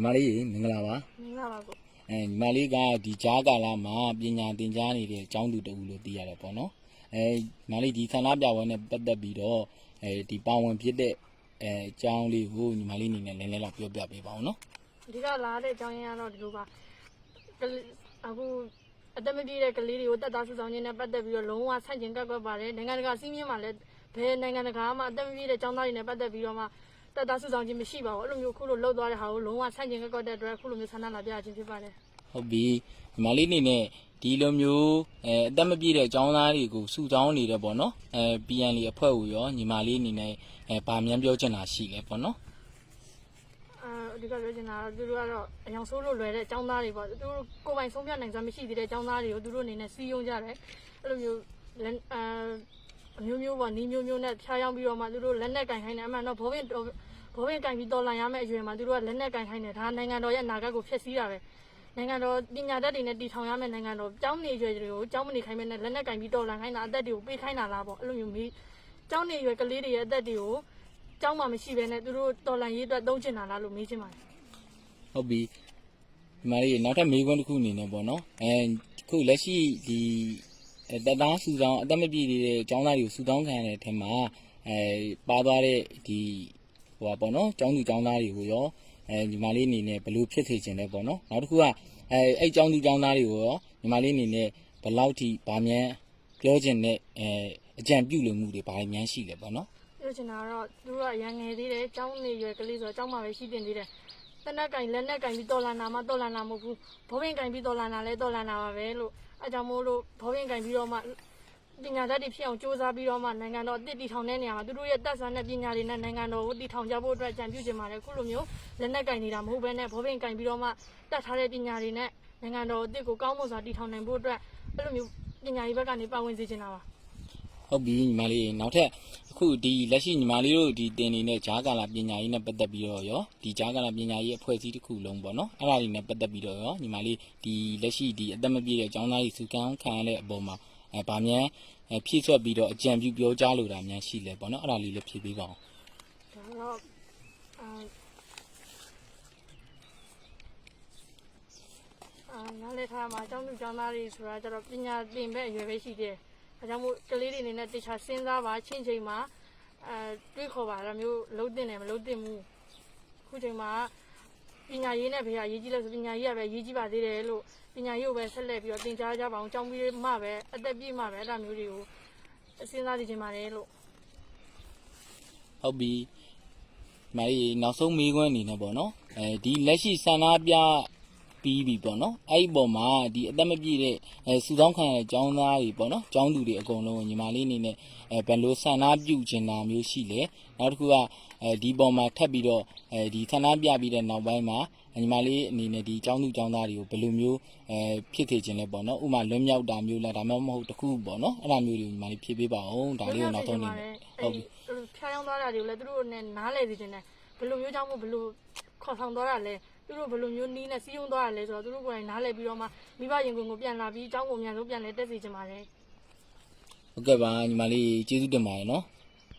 ညီမလေးရေမင်္ဂလာပါမင်္ဂလာပါကိုအဲညီမလေးကဒီကြားကာလမှာပညာသင်ကြားနေတဲ့အကြောင်းသူတူလို့သိရတယ်ပေါ့နော်အဲညီမလေးဒီဆန္ဒပြပွဲနဲ့ပတ်သက်ပြီးတော့အဲဒီပါဝင်ဖြစ်တဲ့အဲအကြောင်းလေးကိုညီမလေးအနေနဲ့နည်းနည်းတော့ပြောပြပေးပါဦးနော်အဓိကလာတဲ့အကြောင်းရင်းကတော့ဒီလိုပါကလေးအခုအသက်မပြည့်တဲ့ကလေးတွေကိုတက်သားစုဆောင်ခြင်းနဲ့ပတ်သက်ပြီးတော့လုံးဝဆန့်ကျင်ကန့်ကွက်ပါတယ်နိုင်ငံတကာစီးမြင်မှာလည်းဘယ်နိုင်ငံတကာမှအသက်မပြည့်တဲ့ចောင်းသားတွေနဲ့ပတ်သက်ပြီးတော့မှ တက်သားစုဆောင်ခြင်းမရှိပါဘူးအဲ့လိုမျိုးခုလိုလှုပ်သွားတဲ့ဟာကိုလုံးဝဆန့်ကျင်ကန့်ကွက်တဲ့အတွက်ခုလိုမျိုးဆန္ဒလာပြခြင်းဖြစ်ပါတယ်ဟုတ်ပြီညီမလေးအနေနဲ့ဒီလိုမျိုးအဲအသက်မပြည့်တဲ့အကြောင်းသားတွေကိုစုဆောင်းနေတယ်ပေါ့နော်အဲ PN လေးအဖွဲ့ကိုရောညီမလေးအနေနဲ့အဲဗာမြန်ပြောချင်တာရှိလဲပေါ့နော်အာအဓိကပြောချင်တာကသူတို့ကတော့အယောင်ဆိုးလို့လွယ်တဲ့ចောင်းသားတွေပေါ့သူတို့ကိုယ်ပိုင်ဆုံးဖြတ်နိုင်စွမ်းမရှိသေးတဲ့ចောင်းသားတွေကိုသူတို့အနေနဲ့စီးယုံကြတယ်အဲ့လိုမျိုးလက်အာအမျိုးမျိုးပေါ့နီးမျိုးမျိုးနဲ့ဖျားယောင်းပြီးတော့မှသူတို့လက်နဲ့ကင်ခိုင်းတယ်အမှန်တော့ဘောပင် ဘောပင်ကင်ပြီးတော်လန်ရမယ့်အရွယ်မှာသူတို့ကလက်နဲ့ကင်ခိုင်းတယ်ဒါနိုင်ငံတော်ရဲ့အနာဂတ်ကိုဖျက်ဆီးတာပဲနိုင်ငံတော်ပညာတတ်တွေနဲ့တည်ထောင်ရမယ့်နိုင်ငံတော်ကျောင်းနေရွယ်တွေကိုကျောင်းမနေခိုင်းမဲ့နဲ့လက်နဲ့ကင်ပြီးတော်လန်ခိုင်းတာအသက်တွေကိုပေးခိုင်းတာလားပေါ့အဲ့လိုမျိုးမေးကျောင်းနေရွယ်ကလေးတွေရဲ့အသက်တွေကိုကျောင်းမှာမရှိဘဲနဲ့သူတို့တော်လန်ရေးအတွက်သုံးချင်တာလားလို့မေးချင်ပါတယ်ဟုတ်ပြီဒီမလေးနောက်ထပ်မေးခွန်းတစ်ခုအနေနဲ့ပေါ့နော်အဲခုလက်ရှိဒီအဲတက်သားစုဆောင်အသက်မပြည့်သေးတဲ့အကြောင်းသားတွေကိုစုဆောင်းခံရတဲ့အထက်မှာအဲပါသွားတဲ့ဒီ ဟိုပါပေါ့နော်ကျောင်းသူကျောင်းသားတွေကိုရောအဲညီမလေးအနေနဲ့ဘယ်လိုဖြစ်စေချင်လဲပေါ့နော်နောက်တစ်ခုကအဲအဲ့ကျောင်းသူကျောင်းသားတွေကိုရောညီမလေးအနေနဲ့ဘယ်လောက်ထိဗာမြန်ပြောချင်တဲ့အဲအကြံပြုလို့မှုတွေဗာမြန်ရှိလဲပေါ့နော်ပြောချင်တာကတော့သူတို့ကရန်ငယ်သေးတယ်ကျောင်းနေရွယ်ကလေးဆိုတော့ကျောင်းမှာပဲရှိတင်သေးတယ်တနက်ကင်လက်နဲ့ကင်ပြီးတော်လန်နာမှတော်လန်နာမဟုတ်ဘူးဘောပင်ကင်ပြီးတော်လန်နာလဲတော်လန်နာပါပဲလို့အဲကြောင့်မို့လို့ဘောပင်ကင်ပြီးတော့မှ ပညာတတ်တွေဖြစ်အောင်စ조사ပြီးတော့မှနိုင်ငံတော်အသစ်တည်ထောင်တဲ့နေရာမှာသူတို့ရဲ့တက်ဆန်းတဲ့ပညာတွေနဲ့နိုင်ငံတော်ကိုတည်ထောင်ကြဖို့အတွက်ကြံပြုချင်ပါတယ်ခုလိုမျိုးလက်နဲ့ကင်နေတာမဟုတ်ဘဲနဲ့ဘောပင်ကင်ပြီးတော့မှတတ်ထားတဲ့ပညာတွေနဲ့နိုင်ငံတော်အသစ်ကိုကောင်းမွန်စွာတည်ထောင်နိုင်ဖို့အတွက်အဲ့လိုမျိုးပညာရေးဘက်ကနေပါဝင်စေချင်တာပါဟုတ်ပြီညီမလေးနောက်ထပ်အခုဒီလက်ရှိညီမလေးတို့ဒီတင်နေတဲ့ဂျားကာလာပညာရေးနဲ့ပတ်သက်ပြီးတော့ရောဒီဂျားကာလာပညာရေးအဖွဲ့အစည်းတစ်ခုလုံးပေါ့နော်အဲ့ဒါလေးနဲ့ပတ်သက်ပြီးတော့ရောညီမလေးဒီလက်ရှိဒီအသက်မပြည့်တဲ့အကြောင်းသားကြီးစုကမ်းခံရတဲ့အပေါ်မှာ အဲဗာမြန်အဲဖြည့်ဆွက်ပြီးတော့အကြံပြုပြောကြားလိုတာများရှိလဲပေါ့နော်အဲ့ဒါလေးလည်းဖြည့်ပေးပါအောင်ဒါတော့အာအာနားလည်ထားမှာအကြောင်းသူအကြောင်းသားတွေဆိုတာကျတော့ပညာသင်ပဲအရွယ်ပဲရှိသေးတယ်။အဲကြောင့်မို့ကလေးတွေအနေနဲ့တခြားစဉ်းစားပါချင်းချင်းမှာအဲတွေးခေါ်ပါဒါမျိုးလုံးတင်တယ်မလုံးတင်ဘူး။ခုချိန်မှာ ပညာရေးနဲ့ဘေးကရေးကြည့်လို့ဆိုပညာရေးကပဲရေးကြည့်ပါသေးတယ်လို့ပညာရေးကိုပဲဆက်လက်ပြီးတော့သင်ကြားကြပါအောင်ကြောင်းပြီးမှပဲအသက်ပြည့်မှပဲအဲ့ဒါမျိုးတွေကိုစဉ်းစားကြည့်ချင်ပါတယ်လို့ဟုတ်ပြီညီမလေးနောက်ဆုံးမေးခွန်းအနေနဲ့ပေါ့နော်အဲဒီလက်ရှိဆန္ဒပြပြီးပြီပေါ့နော်အဲ့ဒီပေါ်မှာဒီအသက်မပြည့်တဲ့အဲစုဆောင်းခံရတဲ့ကျောင်းသားတွေပေါ့နော်ကျောင်းသူတွေအကုန်လုံးကိုညီမလေးအနေနဲ့အဲဘယ်လိုဆန္ဒပြုချင်တာမျိုးရှိလဲနောက်တစ်ခုက အဲဒီပေါ်မှာထပ်ပြီးတော့အဲဒီဆန္ဒပြပြီးတဲ့နောက်ပိုင်းမှာညီမလေးအနေနဲ့ဒီចောင်းသူចောင်းသားတွေကိုဘယ်လိုမျိုးအဲဖြစ်ခဲ့ခြင်းလဲပေါ့နော်ဥမာလွတ်မြောက်တာမျိုးလားဒါမှမဟုတ်တခုပေါ့နော်အဲ့ဒါမျိုးတွေညီမလေးဖြည့်ပေးပါအောင်ဒါလေးကိုနောက်ဆုံးနေဟုတ်ပြီဖြားရောင်းသွားတာတွေကိုလည်းသူတို့နဲ့နားလည်စေခြင်းနဲ့ဘယ်လိုမျိုးចောင်းမို့ဘယ်လိုခေါ်ဆောင်သွားတာလဲသူတို့ဘယ်လိုမျိုးနီးနဲ့စီးရုံသွားရလဲဆိုတော့သူတို့ကိုယ်တိုင်နားလည်ပြီးတော့မှမိဘရင်ကုန်ကိုပြန်လာပြီးចောင်းကိုအမြန်ဆုံးပြန်လဲတက်စီခြင်းပါတယ်ဟုတ်ကဲ့ပါညီမလေးကျေးဇူးတင်ပါတယ်နော်